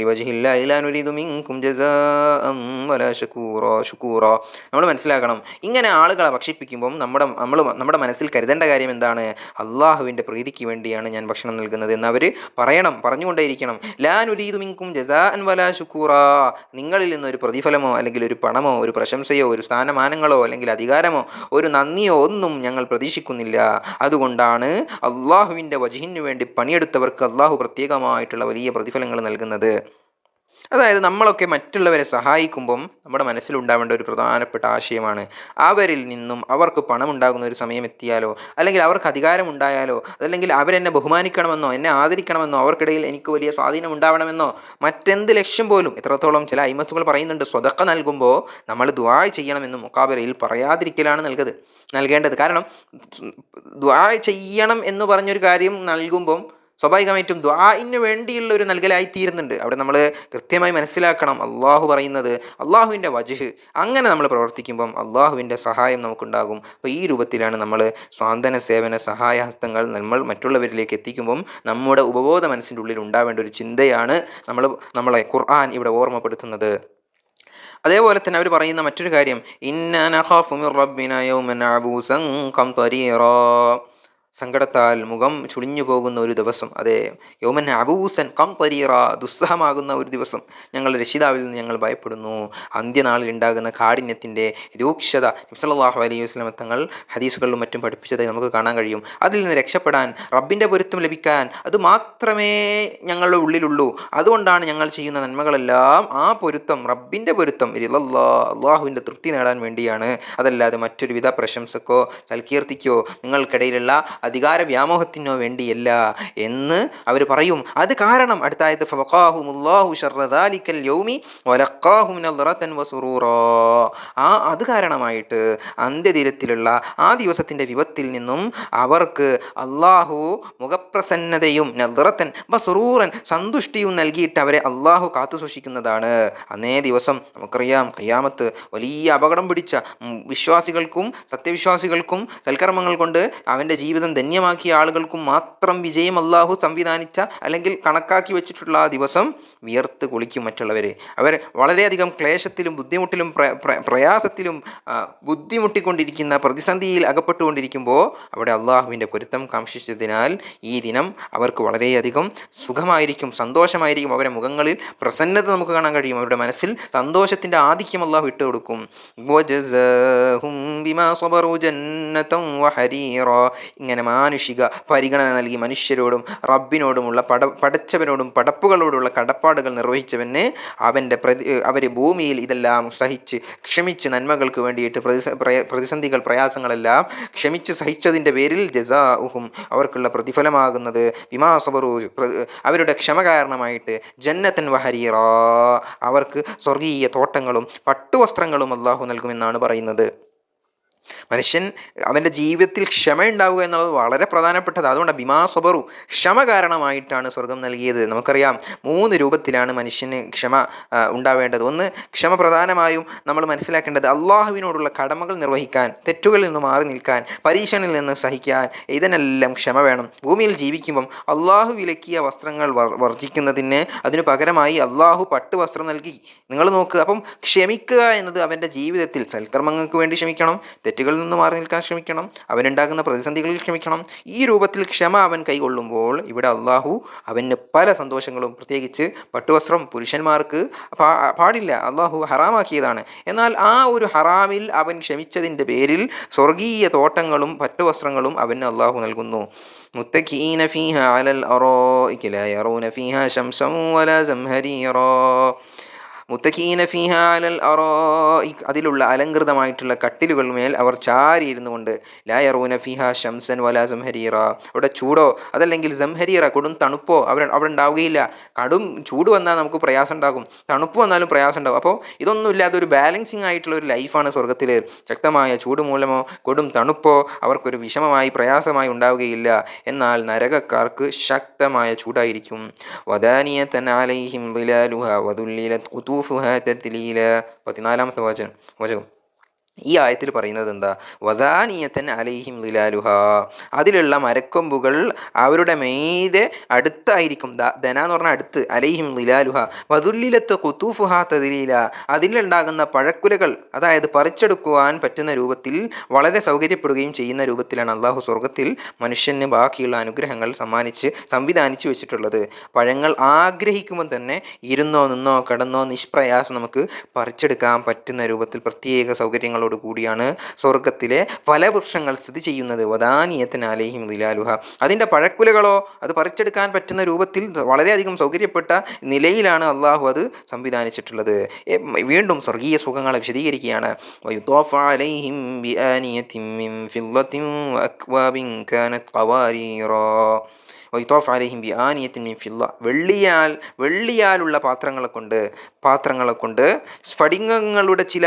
നമ്മൾ മനസ്സിലാക്കണം ഇങ്ങനെ ആളുകളെ ഭക്ഷിപ്പിക്കുമ്പം നമ്മുടെ നമ്മൾ നമ്മുടെ മനസ്സിൽ കരുതേണ്ട കാര്യം എന്താണ്? അള്ളാഹുവിന്റെ പ്രീതിക്ക് വേണ്ടിയാണ് ഞാൻ ഭക്ഷണം നൽകുന്നത് എന്ന് അവർ പറയണം പറഞ്ഞുകൊണ്ടേയിരിക്കണം. ലാനുരീതു മിങ്കും ജസാഅൻ വലാ ശുക്കൂറ. നിങ്ങളിൽ നിന്ന് ഒരു പ്രതിഫലമോ അല്ലെങ്കിൽ ഒരു പണമോ ഒരു പ്രശംസയോ ഒരു സ്ഥാനമാനങ്ങളോ അല്ലെങ്കിൽ അധികാരമോ ഒരു നന്ദിയോ ഒന്നും ഞങ്ങൾ പ്രതീക്ഷിക്കുന്നില്ല. അതുകൊണ്ടാണ് അള്ളാഹുവിന്റെ വജഹിന് വേണ്ടി പണിയെടുത്തവർക്ക് അള്ളാഹു പ്രത്യേകമായിട്ടുള്ള വലിയ പ്രതിഫലങ്ങൾ നൽകുന്നത്. അതായത് നമ്മളൊക്കെ മറ്റുള്ളവരെ സഹായിക്കുമ്പം നമ്മുടെ മനസ്സിലുണ്ടാവേണ്ട ഒരു പ്രധാനപ്പെട്ട ആശയമാണ് അവരിൽ നിന്നും അവർക്ക് പണം ഉണ്ടാകുന്ന ഒരു സമയം എത്തിയാലോ അല്ലെങ്കിൽ അവർക്ക് അധികാരം ഉണ്ടായാലോ അതല്ലെങ്കിൽ അവരെന്നെ ബഹുമാനിക്കണമെന്നോ എന്നെ ആദരിക്കണമെന്നോ അവർക്കിടയിൽ എനിക്ക് വലിയ സ്വാധീനം ഉണ്ടാവണമെന്നോ മറ്റെന്ത് ലക്ഷ്യം പോലും എത്രത്തോളം ചില അയിമത്തുകൾ പറയുന്നുണ്ട് സ്വതക്ക നൽകുമ്പോൾ നമ്മൾ ദ്വാ ചെയ്യണമെന്നും മുക്കാബിലയിൽ പറയാതിരിക്കലാണ് നൽകത് നൽകേണ്ടത്. കാരണം ദ്വാ ചെയ്യണം എന്ന് പറഞ്ഞൊരു കാര്യം നൽകുമ്പം സ്വാഭാവികമായിട്ടും ദ്വാഇന് വേണ്ടിയുള്ള ഒരു നൽകലായി തീരുന്നുണ്ട് അവിടെ നമ്മൾ കൃത്യമായി മനസ്സിലാക്കണം അള്ളാഹു പറയുന്നത് അള്ളാഹുവിന്റെ വജഹ്. അങ്ങനെ നമ്മൾ പ്രവർത്തിക്കുമ്പം അള്ളാഹുവിന്റെ സഹായം നമുക്കുണ്ടാകും. അപ്പോൾ ഈ രൂപത്തിലാണ് നമ്മൾ സ്വാന്തന സേവന സഹായഹസ്തങ്ങൾ നമ്മൾ മറ്റുള്ളവരിലേക്ക് എത്തിക്കുമ്പം നമ്മുടെ ഉപബോധ മനസ്സിന്റെ ഉള്ളിൽ ഉണ്ടാവേണ്ട ഒരു ചിന്തയാണ് നമ്മൾ നമ്മളെ ഖുർആൻ ഇവിടെ ഓർമ്മപ്പെടുത്തുന്നത്. അതേപോലെ തന്നെ അവർ പറയുന്ന മറ്റൊരു കാര്യം ഇന്ന നഖാഫു മിർ റബ്ബിന യൗമൻ അബൂസൻ ഖംതരീറാ. സങ്കടത്താൽ മുഖം ചുളിഞ്ഞു പോകുന്ന ഒരു ദിവസം. അതെ യോമൻ അബൂസൻ കം തരീറ ദുസ്സഹമാകുന്ന ഒരു ദിവസം ഞങ്ങൾ രക്ഷിതാവിൽ നിന്ന് ഞങ്ങൾ ഭയപ്പെടുന്നു. അന്ത്യനാളിൽ ഉണ്ടാകുന്ന കാഠിന്യത്തിന്റെ രൂക്ഷത നബ്സല്ലാഹു അലൈഹി വസ്ലം തങ്ങൾ ഹദീസുകളിലും മറ്റും പഠിപ്പിച്ചതായി നമുക്ക് കാണാൻ കഴിയും. അതിൽ നിന്ന് രക്ഷപ്പെടാൻ റബ്ബിന്റെ പൊരുത്തം ലഭിക്കാൻ അത് മാത്രമേ ഞങ്ങളുടെ ഉള്ളിലുള്ളൂ. അതുകൊണ്ടാണ് ഞങ്ങൾ ചെയ്യുന്ന നന്മകളെല്ലാം ആ പൊരുത്തം റബ്ബിന്റെ പൊരുത്തം ഇല്ലല്ലാ അള്ളാഹുവിന്റെ തൃപ്തി നേടാൻ വേണ്ടിയാണ്. അതല്ലാതെ മറ്റൊരു വിധ പ്രശംസക്കോ സൽകീർത്തിക്കോ നിങ്ങൾക്കിടയിലുള്ള അധികാര വ്യാമോഹത്തിനോ വേണ്ടിയല്ല എന്ന് അവർ പറയും. അത് കാരണം അടുത്തായത് ആ അത് കാരണമായിട്ട് അന്ത്യദിനത്തിലുള്ള ആ ദിവസത്തിന്റെ വിപത്തിൽ നിന്നും അവർക്ക് അള്ളാഹു മുഖപ്രസന്നതയും വസുറൂറൻ സന്തുഷ്ടിയും നൽകിയിട്ട് അവരെ അള്ളാഹു കാത്തു സൂക്ഷിക്കുന്നതാണ്. അന്നേ ദിവസം നമുക്കറിയാം കയ്യാമത്ത് വലിയ അപകടം പിടിച്ച വിശ്വാസികൾക്കും സത്യവിശ്വാസികൾക്കും സൽക്കർമ്മങ്ങൾ കൊണ്ട് അവന്റെ ജീവിതം ധന്യമാക്കിയ ആളുകൾക്കും മാത്രം വിജയം അള്ളാഹു സംവിധാനിച്ച അല്ലെങ്കിൽ കണക്കാക്കി വെച്ചിട്ടുള്ള ആ ദിവസം വിയർത്ത് കുളിക്കും മറ്റുള്ളവരെ. അവർ വളരെയധികം ക്ലേശത്തിലും ബുദ്ധിമുട്ടിലും പ്ര- പ്ര- പ്രയാസത്തിലും ബുദ്ധിമുട്ടിക്കൊണ്ടിരിക്കുന്ന പ്രതിസന്ധിയിൽ അകപ്പെട്ടുകൊണ്ടിരിക്കുമ്പോൾ അവിടെ അള്ളാഹുവിന്റെ പൊരുത്തം കാംക്ഷിച്ചതിനാൽ ഈ ദിനം അവർക്ക് വളരെയധികം സുഖമായിരിക്കും സന്തോഷമായിരിക്കും. അവരുടെ മുഖങ്ങളിൽ പ്രസന്നത നമുക്ക് കാണാൻ കഴിയും. അവരുടെ മനസ്സിൽ സന്തോഷത്തിന്റെ ആധിക്യം അള്ളാഹു ഇട്ട് കൊടുക്കും. വജസാഹും ഇങ്ങനെ മാനുഷിക പരിഗണന നൽകി മനുഷ്യരോടും റബ്ബിനോടുമുള്ള പട പടച്ചവനോടും പടപ്പുകളോടുള്ള കടപ്പാടുകൾ നിർവഹിച്ചവന് അവന്റെ പ്രതി അവർ ഭൂമിയിൽ ഇതെല്ലാം സഹിച്ച് ക്ഷമിച്ച് നന്മകൾക്ക് വേണ്ടിയിട്ട് പ്രതിസ പ്രതിസന്ധികൾ പ്രയാസങ്ങളെല്ലാം ക്ഷമിച്ച് സഹിച്ചതിന്റെ പേരിൽ ജസാഉഹും അവർക്കുള്ള പ്രതിഫലമാകുന്നത് വിമാസബറു അവരുടെ ക്ഷമ കാരണമായിട്ട് ജന്നത്തൻ വഹരീറ. അവർക്ക് സ്വർഗീയ തോട്ടങ്ങളും പട്ടുവസ്ത്രങ്ങളും അള്ളാഹു നൽകുമെന്നാണ് പറയുന്നത്. മനുഷ്യൻ അവന്റെ ജീവിതത്തിൽ ക്ഷമ ഉണ്ടാവുക എന്നുള്ളത് വളരെ പ്രധാനപ്പെട്ടത്. അതുകൊണ്ട് ബിമാ സ്വബറു ക്ഷമ കാരണമായിട്ടാണ് സ്വർഗം നൽകിയത്. നമുക്കറിയാം മൂന്ന് രൂപത്തിലാണ് മനുഷ്യന് ക്ഷമ ഉണ്ടാവേണ്ടത്. ഒന്ന് ക്ഷമ പ്രധാനമായും നമ്മൾ മനസ്സിലാക്കേണ്ടത് അള്ളാഹുവിനോടുള്ള കടമകൾ നിർവഹിക്കാൻ തെറ്റുകളിൽ നിന്ന് മാറി നിൽക്കാൻ പരീക്ഷണിൽ നിന്ന് സഹിക്കാൻ ഇതിനെല്ലാം ക്ഷമ വേണം. ഭൂമിയിൽ ജീവിക്കുമ്പം അള്ളാഹു വിലക്കിയ വസ്ത്രങ്ങൾ വർ- വർജിക്കുന്നതിന് അതിനു പകരമായി അള്ളാഹു പട്ട് വസ്ത്രം നൽകി. നിങ്ങൾ നോക്കുക അപ്പം ക്ഷമിക്കുക എന്നത് അവന്റെ ജീവിതത്തിൽ സൽക്കർമ്മങ്ങൾക്ക് വേണ്ടി ക്ഷമിക്കണം തെറ്റുകളിൽ നിന്ന് മാറി നിൽക്കാൻ ശ്രമിക്കണം അവനുണ്ടാകുന്ന പ്രതിസന്ധികളിൽ ക്ഷമിക്കണം ഈ രൂപത്തിൽ ക്ഷമ അവൻ കൈകൊള്ളുമ്പോൾ ഇവിടെ അള്ളാഹു അവന് പല സന്തോഷങ്ങളും പ്രത്യേകിച്ച് പട്ടുവസ്ത്രം പുരുഷന്മാർക്ക് പാടില്ല. അള്ളാഹു ഹറാമാക്കിയതാണ്. എന്നാൽ ആ ഒരു ഹറാമിൽ അവൻ ക്ഷമിച്ചതിന്റെ പേരിൽ സ്വർഗീയ തോട്ടങ്ങളും പട്ടുവസ്ത്രങ്ങളും അവന് അള്ളാഹു നൽകുന്നു. മുത്തഖീന ഫീഹ അലൽ അറോ ഇക്കില യറൂന ഫീഹ ശംസം വല സംഹരീറോ. മുത്തക്കീന ഫിഹ അലൽ അറോയി അതിലുള്ള അലങ്കൃതമായിട്ടുള്ള കട്ടിലുകൾ മേൽ അവർ ചാരിയിരുന്നു കൊണ്ട് ലായറൂന ഫിഹ ഷംസൻ വല സംഹരീറ. അവിടെ ചൂടോ അതല്ലെങ്കിൽ സംഹരീറ കൊടും തണുപ്പോ അവർ അവിടെ ഉണ്ടാവുകയില്ല. കടും ചൂട് വന്നാൽ നമുക്ക് പ്രയാസം ഉണ്ടാകും. തണുപ്പ് വന്നാലും പ്രയാസം ഉണ്ടാകും. അപ്പോൾ ഇതൊന്നും ഇല്ലാതെ ഒരു ബാലൻസിങ് ആയിട്ടുള്ള ഒരു ലൈഫാണ് സ്വർഗത്തിൽ ശക്തമായ ചൂട് മൂലമോ കൊടും തണുപ്പോ അവർക്കൊരു വിഷമമായി പ്രയാസമായി ഉണ്ടാവുകയില്ല. എന്നാൽ നരകക്കാർക്ക് ശക്തമായ ചൂടായിരിക്കും. വദാനിയ അലൈഹിം ളിലാലുഹ ഖുതൂഫുഹ തദ്ലീല പതിനാലാമത്തെ വചനം വചകം. ഈ ആയത്തിൽ പറയുന്നത് എന്താ? വധാനീയത്തൻ അലൈഹിം ലിലാലുഹ. അതിലുള്ള മരക്കൊമ്പുകൾ അവരുടെ മെയ്തെ അടുത്തായിരിക്കും. ധന എന്ന് പറഞ്ഞാൽ അടുത്ത് അലൈഹിം ലിലാലുഹ. വതുല്ലിലത്ത് കുത്തൂഫുഹ തതിലീല അതിലുണ്ടാകുന്ന പഴക്കുലകൾ അതായത് പറിച്ചെടുക്കുവാൻ പറ്റുന്ന രൂപത്തിൽ വളരെ സൗകര്യപ്പെടുകയും ചെയ്യുന്ന രൂപത്തിലാണ് അള്ളാഹു സ്വർഗത്തിൽ മനുഷ്യന് ബാക്കിയുള്ള അനുഗ്രഹങ്ങൾ സമ്മാനിച്ച് സംവിധാനിച്ചു വെച്ചിട്ടുള്ളത്. പഴങ്ങൾ ആഗ്രഹിക്കുമ്പോൾ തന്നെ ഇരുന്നോ നിന്നോ കടന്നോ നിഷ്പ്രയാസം നമുക്ക് പറിച്ചെടുക്കാൻ പറ്റുന്ന രൂപത്തിൽ പ്രത്യേക വൃക്ഷങ്ങളോട് കൂടിയാണ് സ്വർഗത്തിലെ ഫലവൃക്ഷങ്ങൾ സ്ഥിതി ചെയ്യുന്നത്. വദാനീയത്തിന് അലേഹിം ദിലാലുഹ. അതിന്റെ പഴക്കുലകളോ അത് പറിച്ചെടുക്കാൻ പറ്റുന്ന രൂപത്തിൽ വളരെയധികം സൗകര്യപ്പെട്ട നിലയിലാണ് അള്ളാഹു അത് സംവിധാനിച്ചിട്ടുള്ളത്. വീണ്ടും സ്വർഗീയ സുഖങ്ങളെ വിശദീകരിക്കുകയാണ്. അലൈഹിം വൈത്തോഫ് അലഹിം ബി ആനിയത്തിൻ മീൻ ഫില്ല. വെള്ളിയാൽ വെള്ളിയാലുള്ള പാത്രങ്ങളെ കൊണ്ട് പാത്രങ്ങളെ കൊണ്ട് സ്ഫടിംഗങ്ങളുടെ ചില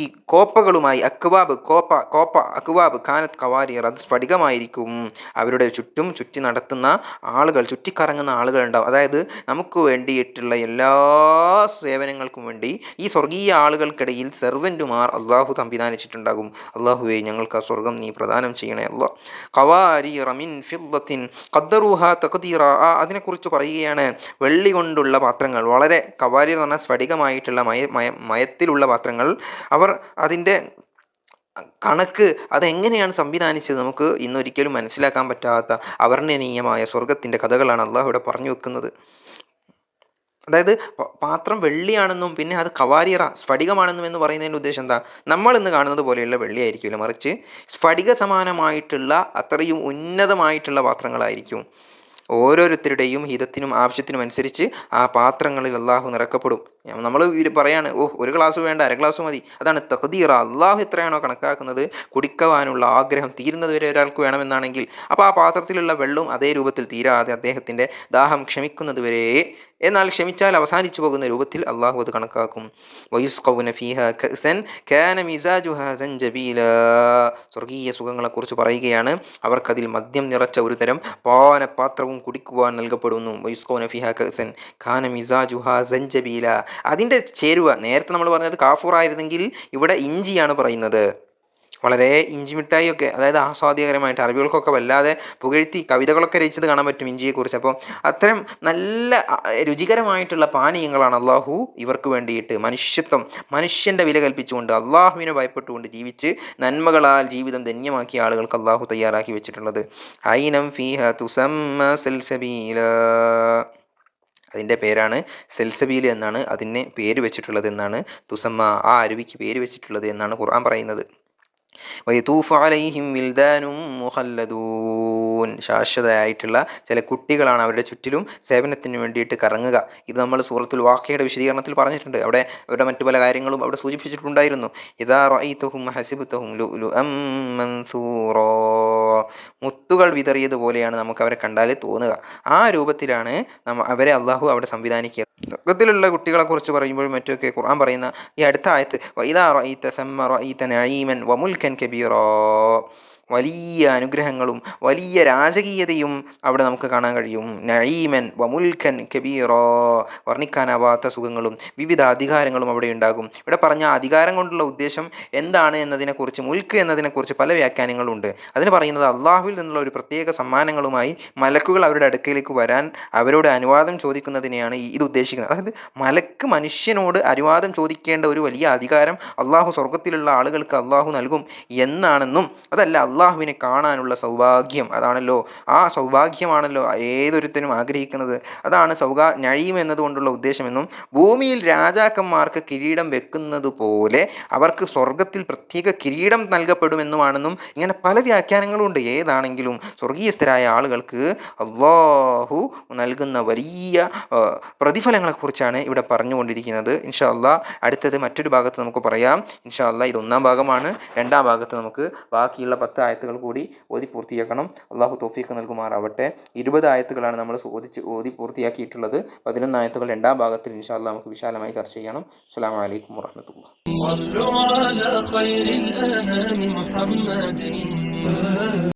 ഈ കോപ്പകളുമായി അക്വാബ് കോപ്പ കോപ്പ അക്വാബ് കാനത്ത് കവാരിയർ അത് സ്ഫടികമായിരിക്കും. അവരുടെ ചുറ്റും ചുറ്റി നടത്തുന്ന ആളുകൾ ചുറ്റിക്കറങ്ങുന്ന ആളുകൾ ഉണ്ടാവും അതായത് നമുക്ക് വേണ്ടിയിട്ടുള്ള എല്ലാ സേവനങ്ങൾക്കും വേണ്ടി ഈ സ്വർഗീയ ആളുകൾക്കിടയിൽ സെർവന്റുമാർ അള്ളാഹു സംവിധാനിച്ചിട്ടുണ്ടാകും. അള്ളാഹുവേ ഞങ്ങൾക്ക് ആ സ്വർഗം നീ പ്രദാനം ചെയ്യണേ അല്ലോ കവാരി റമിൻ ഫില്ലത്തിൻ ഖദ്ദറൂഹ തഖദീറ ആ അതിനെക്കുറിച്ച് പറയുകയാണ്. വെള്ളി കൊണ്ടുള്ള പാത്രങ്ങൾ വളരെ കവാരി എന്ന് പറഞ്ഞാൽ സ്ഫടികമായിട്ടുള്ള മയ മയ മയത്തിലുള്ള പാത്രങ്ങൾ. അവർ അതിന്റെ കണക്ക് അതെങ്ങനെയാണ് സംവിധാനിച്ചത് നമുക്ക് ഇന്നൊരിക്കലും മനസ്സിലാക്കാൻ പറ്റാത്ത അവർണനീയമായ സ്വർഗത്തിന്റെ കഥകളാണ് അള്ളാഹു ഇവിടെ പറഞ്ഞു വെക്കുന്നത്. അതായത് പാത്രം വെള്ളിയാണെന്നും പിന്നെ അത് കവാരിയറ സ്ഫടികമാണെന്നും എന്ന് പറയുന്നതിന്റെ ഉദ്ദേശം എന്താ? നമ്മൾ ഇന്ന് കാണുന്നത് പോലെയുള്ള വെള്ളിയായിരിക്കില്ല മറിച്ച് സ്ഫടിക സമാനമായിട്ടുള്ള അത്രയും ഉന്നതമായിട്ടുള്ള പാത്രങ്ങളായിരിക്കും. ഓരോരുത്തരുടെയും ഹിതത്തിനും ആവശ്യത്തിനും അനുസരിച്ച് ആ പാത്രങ്ങളിൽ അള്ളാഹു നിറക്കപ്പെടും. നമ്മൾ പറയാണ് ഓ ഒരു ഗ്ലാസ് വേണ്ട അര ഗ്ലാസ് മതി. അതാണ് തഖദീറ. അള്ളാഹു എത്രയാണോ കണക്കാക്കുന്നത് കുടിക്കുവാനുള്ള ആഗ്രഹം തീരുന്നത് വരെ ഒരാൾക്ക് വേണമെന്നാണെങ്കിൽ അപ്പോൾ ആ പാത്രത്തിലുള്ള വെള്ളം അതേ രൂപത്തിൽ തീരാതെ അദ്ദേഹത്തിന്റെ ദാഹം ക്ഷമിക്കുന്നത് വരെ എന്നാൽ ക്ഷമിച്ചാൽ അവസാനിച്ചു പോകുന്ന രൂപത്തിൽ അള്ളാഹു അത് കണക്കാക്കും. സ്വർഗീയ സുഖങ്ങളെക്കുറിച്ച് പറയുകയാണ് അവർക്കതിൽ മദ്യം നിറച്ച ഒരു തരം പാനപാത്രവും കുടിക്കുവാൻ നൽകപ്പെടുന്നു. വൈസ്കോന ഫിഹ കസൻ ഖാന മിസാജുഹ സൻജബീല. അതിന്റെ ചേരുവ നേരത്തെ നമ്മൾ പറഞ്ഞത് കാഫൂർ ആയിരുന്നെങ്കിൽ ഇവിടെ ഇഞ്ചിയാണ് പറയുന്നത്. വളരെ ഇഞ്ചി ഒക്കെ അതായത് ആസ്വാദ്യകരമായിട്ട് അറബികൾക്കൊക്കെ വല്ലാതെ പുകഴ്ത്തി കവിതകളൊക്കെ രചിച്ചത് കാണാൻ പറ്റും ഇഞ്ചിയെക്കുറിച്ച്. അപ്പോൾ അത്തരം നല്ല രുചികരമായിട്ടുള്ള പാനീയങ്ങളാണ് അള്ളാഹു ഇവർക്ക് വേണ്ടിയിട്ട് മനുഷ്യത്വം മനുഷ്യന്റെ വില കൽപ്പിച്ചുകൊണ്ട് അള്ളാഹുവിനെ ഭയപ്പെട്ടുകൊണ്ട് ജീവിച്ച് നന്മകളാൽ ജീവിതം ധന്യമാക്കിയ ആളുകൾക്ക് അള്ളാഹു തയ്യാറാക്കി വെച്ചിട്ടുള്ളത്. ഐനം ഫീഹ തുസമ്മ അതിന്റെ പേരാണ് സെൽസബീൽ എന്നാണ് അതിന് പേര് വെച്ചിട്ടുള്ളത് എന്നാണ് തുസമ്മ ആ അരുവിക്ക് പേര് വെച്ചിട്ടുള്ളത് എന്നാണ് ഖുർആൻ പറയുന്നത്. വയതൂഫ് അലൈഹിം വിൽദാനും മുഹല്ലദൂൻ ശാശ്വതയായിട്ടുള്ള ചില കുട്ടികളാണ് അവരുടെ ചുറ്റിലും സേവനത്തിന് വേണ്ടിയിട്ട് കറങ്ങുക. ഇത് നമ്മൾ സൂറത്തുൽ വാഖയുടെ വിശദീകരണത്തിൽ പറഞ്ഞിട്ടുണ്ട്. അവിടെ അവരുടെ മറ്റു പല കാര്യങ്ങളും അവിടെ സൂചിപ്പിച്ചിട്ടുണ്ടായിരുന്നു. ഇതാ റഅയ്തഹും ഹസിബ്തഹും ലുഅ്ലുഅം മൻസൂറോ. മുത്തുകൾ വിതറിയതുപോലെയാണ് നമുക്ക് അവരെ കണ്ടാൽ തോന്നുക. ആ രൂപത്തിലാണ് നമ്മ അവരെ അള്ളാഹു അവിടെ സംവിധാനിക്കുക ലോകത്തിലുള്ള കുട്ടികളെ കുറിച്ച് പറയുമ്പോഴും മറ്റുമൊക്കെ ഖുർആൻ പറയുന്ന ഈ അടുത്ത ആയത്ത് വൈദാ റഅയ്ത സമ്മ നഴീമൻ നഈമൻ വമുൽക്കൻ കബീറോ വലിയ അനുഗ്രഹങ്ങളും വലിയ രാജകീയതയും അവിടെ നമുക്ക് കാണാൻ കഴിയും. നഴീമൻ വമുൽഖൻ കബീറോ. വർണിക്കാനാവാത്ത സുഖങ്ങളും വിവിധ അധികാരങ്ങളും അവിടെ ഉണ്ടാകും. ഇവിടെ പറഞ്ഞ അധികാരം കൊണ്ടുള്ള ഉദ്ദേശം എന്താണ് എന്നതിനെക്കുറിച്ച് മുൽക്ക് എന്നതിനെക്കുറിച്ച് പല വ്യാഖ്യാനങ്ങളുണ്ട്. അതിന് പറയുന്നത് അള്ളാഹുവിൽ നിന്നുള്ള ഒരു പ്രത്യേക സമ്മാനങ്ങളുമായി മലക്കുകൾ അവരുടെ അടുക്കയിലേക്ക് വരാൻ അവരോട് അനുവാദം ചോദിക്കുന്നതിനെയാണ് ഇത് ഉദ്ദേശിക്കുന്നത്. അതായത് മലക്ക് മനുഷ്യനോട് അനുവാദം ചോദിക്കേണ്ട ഒരു വലിയ അധികാരം അള്ളാഹു സ്വർഗത്തിലുള്ള ആളുകൾക്ക് അള്ളാഹു നൽകും എന്നാണെന്നും അതല്ല അള്ളാഹുവിനെ കാണാനുള്ള സൗഭാഗ്യം അതാണല്ലോ. ആ സൗഭാഗ്യമാണല്ലോ ഏതൊരുത്തനും ആഗ്രഹിക്കുന്നത്. അതാണ് സൗഭാ ഞഴിയും എന്നതുകൊണ്ടുള്ള ഉദ്ദേശമെന്നും ഭൂമിയിൽ രാജാക്കന്മാർക്ക് കിരീടം വെക്കുന്നത് പോലെ അവർക്ക് സ്വർഗത്തിൽ പ്രത്യേക കിരീടം നൽകപ്പെടുമെന്നുമാണെന്നും ഇങ്ങനെ പല വ്യാഖ്യാനങ്ങളുണ്ട്. ഏതാണെങ്കിലും സ്വർഗീയസ്ഥരായ ആളുകൾക്ക് അള്ളാഹു നൽകുന്ന വലിയ പ്രതിഫലങ്ങളെക്കുറിച്ചാണ് ഇവിടെ പറഞ്ഞുകൊണ്ടിരിക്കുന്നത്. ഇൻഷാ അടുത്തത് മറ്റൊരു ഭാഗത്ത് നമുക്ക് പറയാം. ഇൻഷാ അള്ളാ ഇത് ഒന്നാം ഭാഗമാണ്. രണ്ടാം ഭാഗത്ത് നമുക്ക് ബാക്കിയുള്ള പത്ത് ആയത്തുകൾ കൂടി ഓതി പൂർത്തിയാക്കണം. അള്ളാഹു തോഫീക്ക് നൽകുമാറാവട്ടെ. ഇരുപത് ആയത്തുകളാണ് നമ്മൾ ഓതിച്ച് ഓതി പൂർത്തിയാക്കിയിട്ടുള്ളത്. പതിനൊന്ന് ആയത്തുകൾ രണ്ടാം ഭാഗത്തിൽ ഇൻഷാല്ല നമുക്ക് വിശാലമായി ചർച്ച ചെയ്യണം. അസ്സാം വലൈക്കും വാഹമത്തുള്ള